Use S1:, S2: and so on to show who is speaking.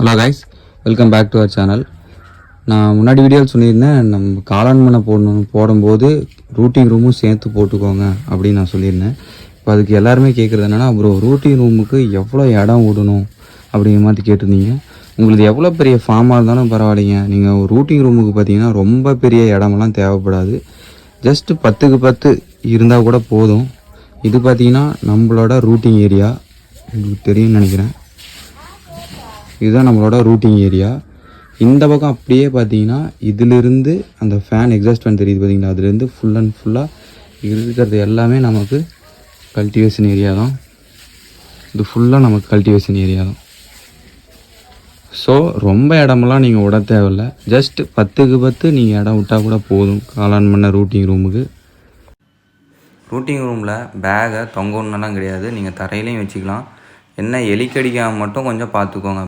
S1: Hello guys welcome back to our channel நான் முன்னாடி வீடியோவில் சொல்லியிருந்தேன் நம்ம காளான் பண்ண போடணும் போடும்போது ரூட்டிங் ரூமும் சேர்த்து போட்டுக்கோங்க அப்படின்னு நான் சொல்லியிருந்தேன். இப்போ அதுக்கு எல்லாருமே கேட்குறது என்னென்னா ப்ரோ ரூட்டிங் ரூமுக்கு எவ்வளோ இடம் விடணும் அப்படிங்கிற மாதிரி கேட்டிருந்தீங்க. உங்களுக்கு எவ்வளோ பெரிய ஃபார்மாக இருந்தாலும் பரவாயில்லைங்க. நீங்கள் ஒரு ரூட்டிங் ரூமுக்கு பார்த்தீங்கன்னா ரொம்ப பெரிய இடமெல்லாம் தேவைப்படாது. ஜஸ்ட்டு பத்துக்கு பத்து இருந்தால் கூட போதும். இது பார்த்தீங்கன்னா நம்மளோட ரூட்டிங் ஏரியா உங்களுக்கு தெரியும்னு நினைக்கிறேன். இதுதான் நம்மளோட ரூட்டிங் ஏரியா. இந்த பக்கம் அப்படியே பார்த்தீங்கன்னா இதிலிருந்து அந்த ஃபேன் எக்ஸாஸ்ட் ஃபேன் தெரியுது பார்த்தீங்களா? அதுலேருந்து ஃபுல் அண்ட் ஃபுல்லாக இருக்கிறது எல்லாமே நமக்கு கல்டிவேஷன் ஏரியா தான். இது ஃபுல்லாக நமக்கு கல்டிவேஷன் ஏரியா தான். ஸோ ரொம்ப இடமெல்லாம் நீங்கள் விட தேவையில்ல. ஜஸ்ட் பத்துக்கு பத்து நீங்கள் இடம் விட்டால் கூட போதும். காளான் பண்ண ரூட்டிங் ரூமுக்கு. ரூட்டிங் ரூமில் பேகை தொங்கணுன்னெல்லாம் கிடையாது. நீங்கள் தரையிலையும் வச்சுக்கலாம். என்ன எலிக்கடிக்காமல் மட்டும் கொஞ்சம் பார்த்துக்கோங்க.